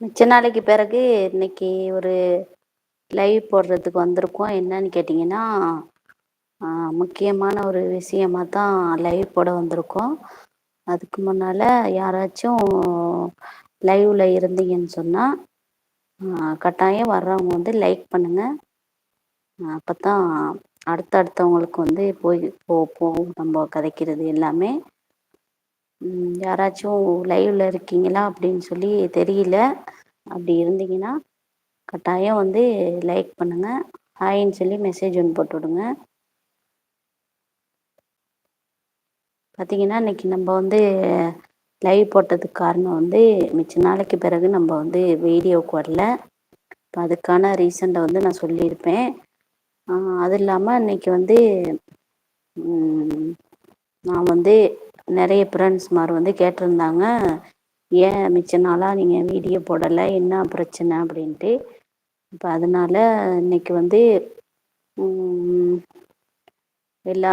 மிச்ச நாளைக்கு பிறகு இன்னைக்கு ஒரு லைவ் போடுறதுக்கு வந்திருக்கோம். என்னன்னு கேட்டிங்கன்னா முக்கியமான ஒரு விஷயமா தான் லைவ் போட வந்திருக்கோம். அதுக்கு முன்னால் யாராச்சும் லைவில் இருந்தீங்கன்னு சொன்னால் கட்டாயம் வர்றவங்க வந்து லைக் பண்ணுங்கள் அப்போ தான் அடுத்தடுத்தவங்களுக்கு வந்து போய் போ போகும் நம்ம கதைக்கிறது எல்லாமே யாராச்சும் லைவில் இருக்கீங்களா அப்படின்னு சொல்லி தெரியல. அப்படி இருந்தீங்கன்னா கட்டாயம் வந்து லைக் பண்ணுங்கள் ஹாய்ன்னு சொல்லி மெசேஜ் ஒன்று போட்டு விடுங்க. பார்த்தீங்கன்னா இன்றைக்கி நம்ம வந்து லைவ் போட்டதுக்கு காரணம் வந்து மிச்ச நாளைக்கு பிறகு நம்ம வந்து வீடியோவுக்கு வரல. இப்போ அதுக்கான ரீசண்டை வந்து நான் சொல்லியிருப்பேன். அது இல்லாமல் இன்னைக்கு வந்து நான் வந்து நிறைய ஃப்ரெண்ட்ஸ்மார் வந்து கேட்டிருந்தாங்க. ஏன் மிச்ச நாளாக நீங்கள் வீடியோ போடலை? என்ன பிரச்சனை? அப்படின்ட்டு. இப்போ அதனால் இன்னைக்கு வந்து எல்லா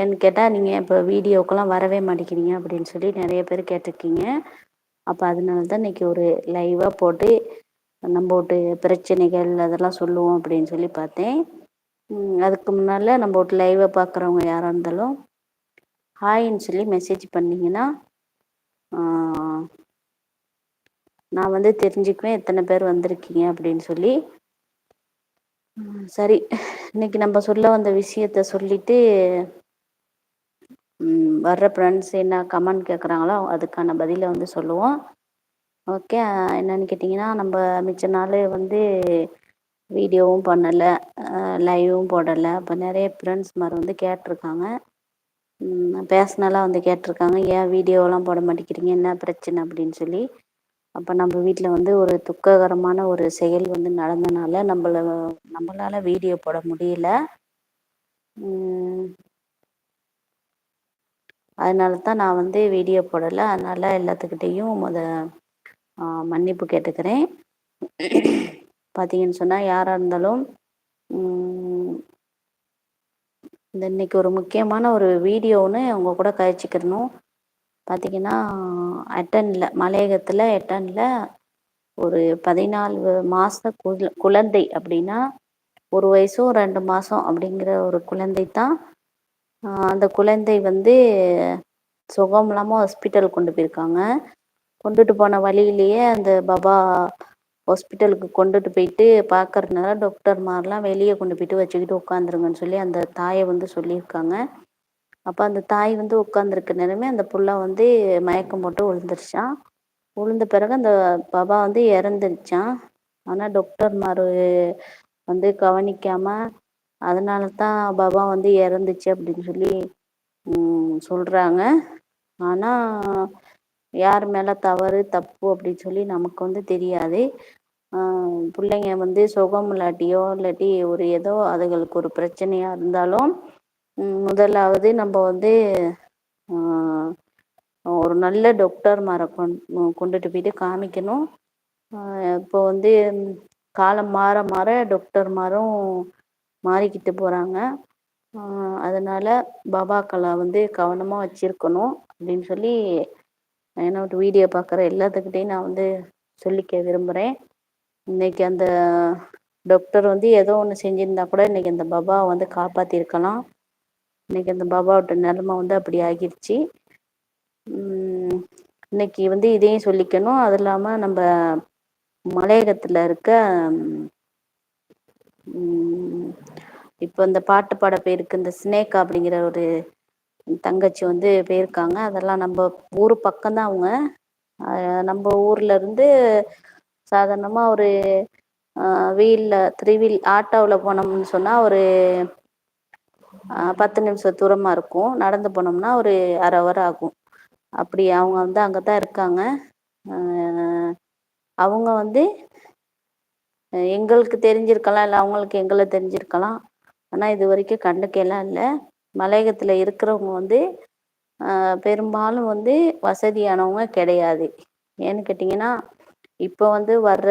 ஏன்னு கேட்டால் நீங்கள் இப்போ வீடியோக்கெல்லாம் வரவே மாட்டேங்கிறீங்க அப்படின்னு சொல்லி நிறைய பேர் கேட்டிருக்கீங்க. அப்போ அதனால தான் இன்றைக்கி ஒரு லைவாக போட்டு நம்ம ஒரு பிரச்சனைகள் அதெல்லாம் சொல்லுவோம் அப்படின்னு சொல்லி பார்த்தேன். அதுக்கு முன்னால் நம்ம ஒரு லைவை பார்க்குறவங்க யாராக இருந்தாலும் ஹாய்ன்னு சொல்லி மெசேஜ் பண்ணிங்கன்னா நான் வந்து தெரிஞ்சுக்குவேன். எத்தனை பேர் வந்திருக்கீங்க அப்படின்னு சொல்லி. சரி. இன்னைக்கு நம்ம சொல்ல வந்த விஷயத்த சொல்லிட்டு வர்ற ஃப்ரெண்ட்ஸ் என்ன கமெண்ட் கேட்குறாங்களோ அதுக்கான பதிலை வந்து சொல்லுவோம். ஓகே என்னன்னு கேட்டிங்கன்னா நம்ம மிச்ச நாள் வந்து வீடியோவும் பண்ணலை லைவும் போடலை. அப்போ நிறைய ஃப்ரெண்ட்ஸ் மாதிரி வந்து கேட்டிருக்காங்க. பேசினாலாம் வந்து கேட்டிருக்காங்க. ஏன் வீடியோலாம் போட மாட்டேங்கிறீங்க? என்ன பிரச்சனை? அப்படின்னு சொல்லி. அப்போ நம்ம வீட்டில் வந்து ஒரு துக்ககரமான ஒரு செயல் வந்து நடந்தனால நம்மள நம்மளால் வீடியோ போட முடியல. அதனால தான் நான் வந்து வீடியோ போடலை. அதனால் எல்லாத்துக்கிட்டேயும் முத மன்னிப்பு கேட்டுக்கிறேன். பார்த்தீங்கன்னு சொன்னால் யாராக இருந்தாலும் இந்த இன்னைக்கு ஒரு முக்கியமான ஒரு வீடியோன்னு அவங்க கூட கழிச்சிக்கிறணும் பார்த்தீங்கன்னா அட்டனில் மலையகத்தில் எட்டனில் ஒரு பதினாலு மாத குழந்தை அப்படின்னா ஒரு வயசும் ரெண்டு மாதம் அப்படிங்கிற ஒரு குழந்தை தான். அந்த குழந்தை வந்து சுகம் இல்லாமல் ஹாஸ்பிட்டல் கொண்டு போயிருக்காங்க. கொண்டுட்டு போன வழியிலேயே அந்த பாபா ஹாஸ்பிட்டலுக்கு கொண்டுட்டு போயிட்டு பார்க்கறதுனால டாக்டர்மாரெலாம் வெளியே கொண்டு போயிட்டு வச்சுக்கிட்டு உட்காந்துருங்கன்னு சொல்லி அந்த தாயை வந்து சொல்லியிருக்காங்க. அப்போ அந்த தாய் வந்து உட்காந்துருக்க நேரமே அந்த புள்ள வந்து மயக்கம் போட்டு விழுந்துருச்சான் விழுந்த பிறகு அந்த பாபா வந்து இறந்துருச்சான் ஆனால் டாக்டர்மார் வந்து கவனிக்காமல் அதனால தான் பாபா வந்து இறந்துச்சு அப்படின்னு சொல்லி சொல்கிறாங்க ஆனால் யார் மேலே தவறு தப்பு அப்படின்னு சொல்லி நமக்கு வந்து தெரியாது. பிள்ளைங்க வந்து சுகம் இல்லாட்டியோ இல்லாட்டி ஒரு ஏதோ அதுகளுக்கு ஒரு பிரச்சனையாக இருந்தாலும் முதலாவது நம்ம வந்து ஒரு நல்ல டாக்டர் மாரை கொண் கொண்டுட்டு போயிட்டு காமிக்கணும். இப்போ வந்து காலம் மாற மாற டாக்டர் மாறும் மாறிக்கிட்டு போகிறாங்க அதனால் பாபாக்களை வந்து கவனமாக வச்சுருக்கணும் அப்படின்னு சொல்லி என்னோட வீடியோ பார்க்குற எல்லாத்துக்கிட்டையும் நான் வந்து சொல்லிக்க விரும்புகிறேன். இன்னைக்கு அந்த டாக்டர் வந்து ஏதோ ஒன்று செஞ்சுருந்தா கூட இன்னைக்கு அந்த பாபாவை வந்து காப்பாற்றிருக்கலாம் இன்னைக்கு அந்த பாபாவோட நிலமை வந்து அப்படி ஆகிருச்சு. இன்னைக்கு வந்து இதையும் சொல்லிக்கணும். அது இல்லாமல் நம்ம மலையகத்தில் இருக்க இப்போ இந்த பாட்டு பாட போயிருக்கு. இந்த ஸ்னேக் அப்படிங்கிற ஒரு தங்கச்சி வந்து போயிருக்காங்க. அதெல்லாம் நம்ம ஊர் பக்கம்தான் அவங்க. நம்ம ஊர்ல இருந்து சாதாரணமாக ஒரு வீலில் த்ரீ வீல் ஆட்டோவில் போனோம்னு சொன்னால் ஒரு பத்து நிமிஷம் தூரமாக இருக்கும். நடந்து போனோம்னா ஒரு அரை ஹவர் ஆகும். அப்படி அவங்க வந்து அங்கே தான் இருக்காங்க. அவங்க வந்து எங்களுக்கு தெரிஞ்சிருக்கலாம். இல்லை அவங்களுக்கு எங்களை தெரிஞ்சிருக்கலாம். ஆனால் இது வரைக்கும் கண்டுக்கலாம் இல்லை. மலையகத்தில் இருக்கிறவங்க வந்து பெரும்பாலும் வந்து வசதியானவங்க கிடையாது. ஏன்னு கேட்டிங்கன்னா இப்போ வந்து வர்ற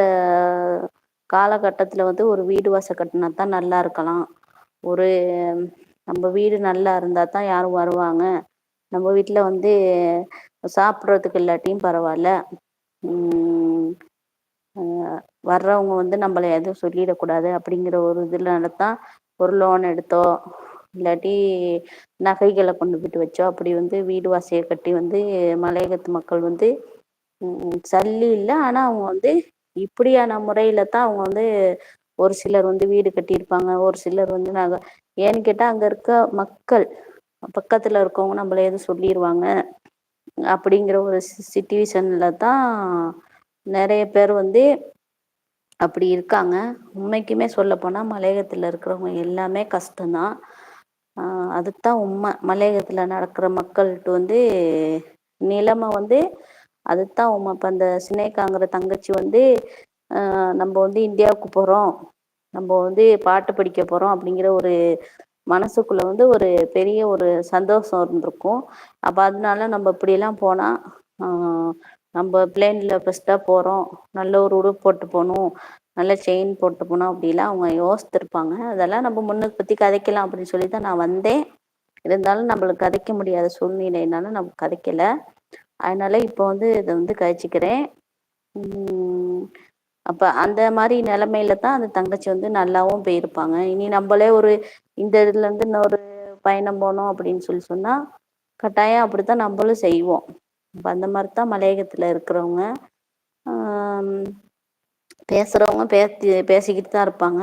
காலகட்டத்தில் வந்து ஒரு வீடு வாச கட்டினா தான் நல்லா இருக்கலாம். ஒரு நம்ம வீடு நல்லா இருந்தால் தான் யாரும் வருவாங்க. நம்ம வீட்டில் வந்து சாப்பிட்றதுக்கு இல்லாட்டியும் பரவாயில்ல. வர்றவங்க வந்து நம்மள எதுவும் சொல்லிடக்கூடாது அப்படிங்கிற ஒரு இதில் தான் ஒரு லோன் எடுத்தோ இல்லாட்டி நகைகளை கொண்டு போயிட்டு வச்சோ. அப்படி வந்து வீடு வாசியை கட்டி வந்து மலையகத்து மக்கள் வந்து சல்லி இல்லை. ஆனா அவங்க வந்து இப்படியான முறையில தான் அவங்க வந்து ஒரு சிலர் வந்து வீடு கட்டியிருப்பாங்க. ஒரு சிலர் வந்து நக. ஏன்னு கேட்டா அங்க இருக்க மக்கள் பக்கத்துல இருக்கவங்க நம்மள எதுவும் சொல்லிடுவாங்க அப்படிங்கிற ஒரு சிச்சுவேஷன்ல தான் நிறைய பேர் வந்து அப்படி இருக்காங்க. உண்மைக்குமே சொல்ல போனா மலையகத்துல இருக்கிறவங்க எல்லாமே கஷ்டம்தான். அதுதான் உண்மை. மலையகத்துல நடக்கிற மக்கள்கிட்ட வந்து நிலைமை வந்து அதுதான் உண்மை. இப்ப அந்த சினேக்காங்கிற தங்கச்சி வந்து ஆஹ் நம்ம வந்து இந்தியாவுக்கு போறோம். நம்ம வந்து பாட்டு படிக்க போறோம் அப்படிங்கிற ஒரு மனசுக்குள்ள வந்து ஒரு பெரிய ஒரு சந்தோஷம் இருந்திருக்கும். அப்ப அதனால நம்ம இப்படி எல்லாம் போனா ஆஹ் நம்ம பிளேனில் ஃபர்ஸ்ட்டா போறோம். நல்ல ஒரு உடுப்பு போட்டு போகணும். நல்ல செயின் போட்டு போனோம் அப்படிலாம் அவங்க யோசித்திருப்பாங்க. அதெல்லாம் நம்ம முன்னுக்கு பத்தி கதைக்கலாம் அப்படின்னு சொல்லி தான் நான் வந்தேன். இருந்தாலும் நம்மளுக்கு கதைக்க முடியாத சூழ்நிலைனால நம்ம கதைக்கல. அதனால இப்போ வந்து இதை வந்து கழிச்சிக்கிறேன். அப்போ அப்ப அந்த மாதிரி நிலைமையில தான் அந்த தங்கச்சி வந்து நல்லாவும் போயிருப்பாங்க. இனி நம்மளே ஒரு இந்த இதுல இருந்து இன்னொரு பயணம் போனோம் அப்படின்னு சொல்லி சொன்னா கட்டாயம் அப்படித்தான் நம்மளும் செய்வோம். அப்ப அந்த மாதிரிதான் மலையகத்துல இருக்கிறவங்க. பேசுகிறவங்க பேசுறவங்க பேசி பேசிக்கிட்டு தான் இருப்பாங்க.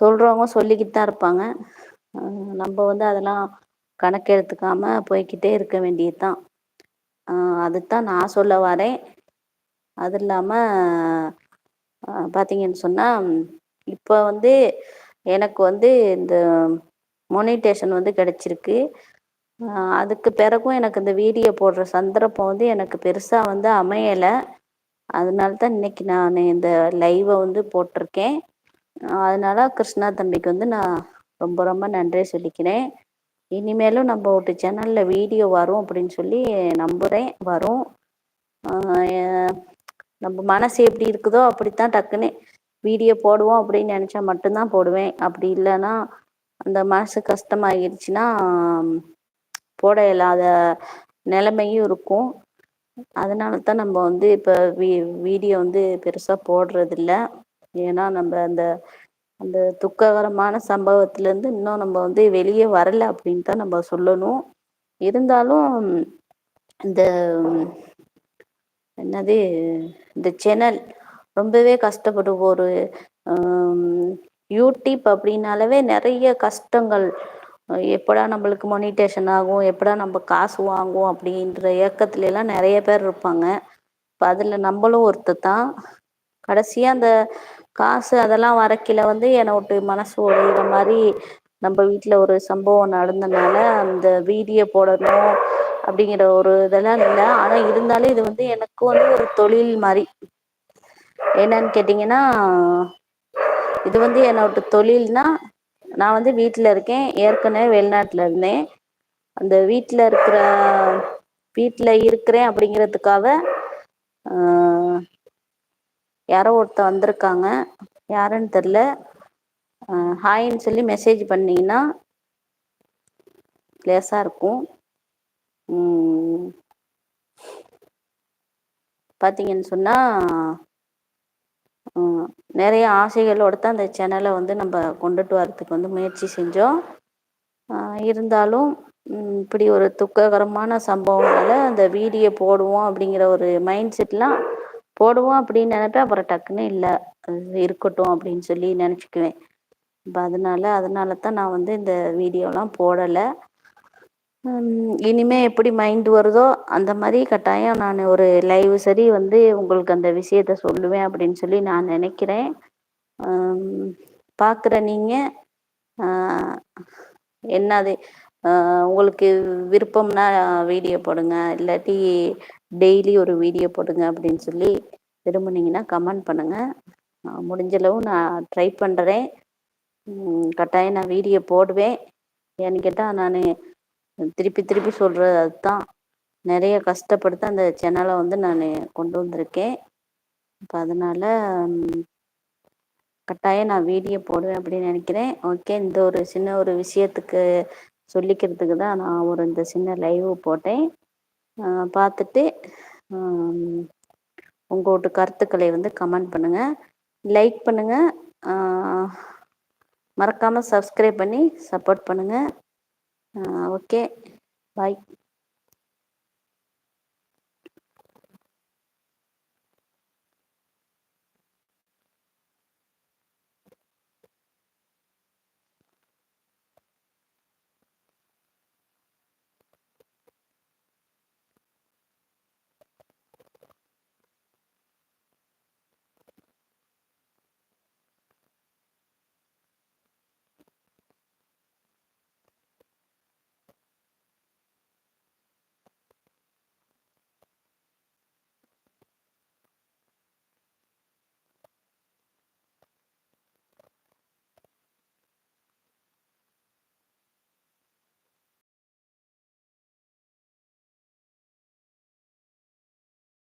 சொல்றவங்க சொல்லிக்கிட்டு தான் இருப்பாங்க. நம்ம வந்து அதெல்லாம் கணக்கெடுத்துக்காம போய்கிட்டே இருக்க வேண்டியதுதான் ஆஹ் அதுதான் நான் சொல்ல வரேன். அது இல்லாம பார்த்தீங்கன்னு பாத்தீங்கன்னு சொன்னா இப்ப வந்து எனக்கு வந்து இந்த மொனிடேஷன் வந்து கிடைச்சிருக்கு. அதுக்கு பிறகும் எனக்கு இந்த வீடியோ போடுற சந்தர்ப்பம் வந்து எனக்கு பெருசா வந்து அமையலை. அதனால தான் இன்னைக்கு நான் இந்த லைவை வந்து போட்டிருக்கேன். அதனால கிருஷ்ணா தம்பிக்கு வந்து நான் ரொம்ப ரொம்ப நன்றி சொல்லிக்கிறேன். இனிமேலும் நம்ம ஒரு சேனலில் வீடியோ வரும் அப்படின்னு சொல்லி நம்புறேன். வரும். நம்ம மனசு எப்படி இருக்குதோ அப்படித்தான் டக்குன்னு வீடியோ போடுவோம் அப்படின்னு நினச்சா மட்டும்தான் போடுவேன். அப்படி இல்லைன்னா அந்த மனசு கஷ்டமாகிடுச்சுன்னா போட இல்லாத நிலைமையும் இருக்கும். அதனால தான் நம்ம வந்து இப்போ வீ வீடியோ வந்து பெருசாக போடுறதில்ல. ஏன்னா நம்ம அந்த அந்த துக்ககரமான சம்பவத்திலேருந்து இன்னும் நம்ம வந்து வெளியே வரலை அப்படின்னு தான் நம்ம சொல்லணும். இருந்தாலும் இந்த என்னது இந்த சேனல் ரொம்பவே கஷ்டப்படு ஒரு யூடியூப் அப்படின்னாலவே நிறைய கஷ்டங்கள். எப்படா நம்மளுக்கு மொனிடேஷன் ஆகும்? எப்படா நம்ம காசு வாங்குவோம்? அப்படின்ற ஏக்கத்துல எல்லாம் நிறைய பேர் இருப்பாங்க. இப்ப அதுல நம்மளும் ஒருத்தர் தான் கடைசியா அந்த காசு அதெல்லாம் வரைக்கில வந்து என்னை விட்டு மனசு உடையிற மாதிரி நம்ம வீட்டுல ஒரு சம்பவம் நடந்தனால அந்த வீடியோ போடணும் அப்படிங்கிற ஒரு இதெல்லாம் இல்லை. ஆனா இருந்தாலும் இது வந்து எனக்கு வந்து ஒரு தொழில் மாதிரி. என்னன்னு கேட்டீங்கன்னா இது வந்து என்னோட தொழில்னா நான் வந்து வீட்டில் இருக்கேன். ஏற்கனவே வெளிநாட்டில் இருந்தேன். அந்த வீட்டில் இருக்கிற வீட்டில் இருக்கிறேன் அப்படிங்கிறதுக்காக யாரோ ஒருத்த வந்திருக்காங்க. யாருன்னு தெரியல. ஹாய்ன்னு சொல்லி மெசேஜ் பண்ணீங்கன்னா லேசா இருக்கும். பார்த்தீங்கன்னு சொன்னால் நிறைய ஆசைகளோட தான் அந்த சேனலை வந்து நம்ம கொண்டுட்டு வரத்துக்கு வந்து முயற்சி செஞ்சோம். இருந்தாலும் இப்படி ஒரு துக்ககரமான சம்பவம்னால அந்த வீடியோ போடுவோம் அப்படிங்கிற ஒரு மைண்ட் செட்லாம் போடுவோம் அப்படின்னு நினைப்பேன். அப்புறம் டக்குன்னு இல்லை இருக்கட்டும் அப்படின்னு சொல்லி நினச்சிக்குவேன். இப்போ அதனால அதனால தான் நான் வந்து இந்த வீடியோலாம் போடலை. இனிமே எப்படி மைண்ட் வருதோ அந்த மாதிரி கட்டாயம் நான் ஒரு லைவ் சரி வந்து உங்களுக்கு அந்த விஷயத்த சொல்லுவேன் அப்படின்னு சொல்லி நான் நினைக்கிறேன். பார்க்குற நீங்கள் என்னது உங்களுக்கு விருப்பம்னா வீடியோ போடுங்க இல்லாட்டி டெய்லி ஒரு வீடியோ போடுங்க அப்படின்னு சொல்லி விரும்புனீங்கன்னா கமெண்ட் பண்ணுங்க. முடிஞ்சளவு நான் ட்ரை பண்ணுறேன் கட்டாயம் நான் வீடியோ போடுவேன். ஏன்னு கேட்டால் நான் திருப்பி திருப்பி சொல்றது அதுதான். நிறைய கஷ்டப்படுத்த அந்த சேனலை வந்து நான் கொண்டு வந்திருக்கேன். இப்போ அதனால கட்டாயம் நான் வீடியோ போடுவேன் அப்படின்னு நினைக்கிறேன். ஓகே இந்த ஒரு சின்ன ஒரு விஷயத்துக்கு சொல்லிக்கிறதுக்கு தான் நான் ஒரு இந்த சின்ன லைவ் போட்டேன். பார்த்துட்டு உங்களோட கருத்துக்களை வந்து கமெண்ட் பண்ணுங்கள் லைக் பண்ணுங்கள் மறக்காமல் சப்ஸ்கிரைப் பண்ணி சப்போர்ட் பண்ணுங்கள் ஓகே பாய்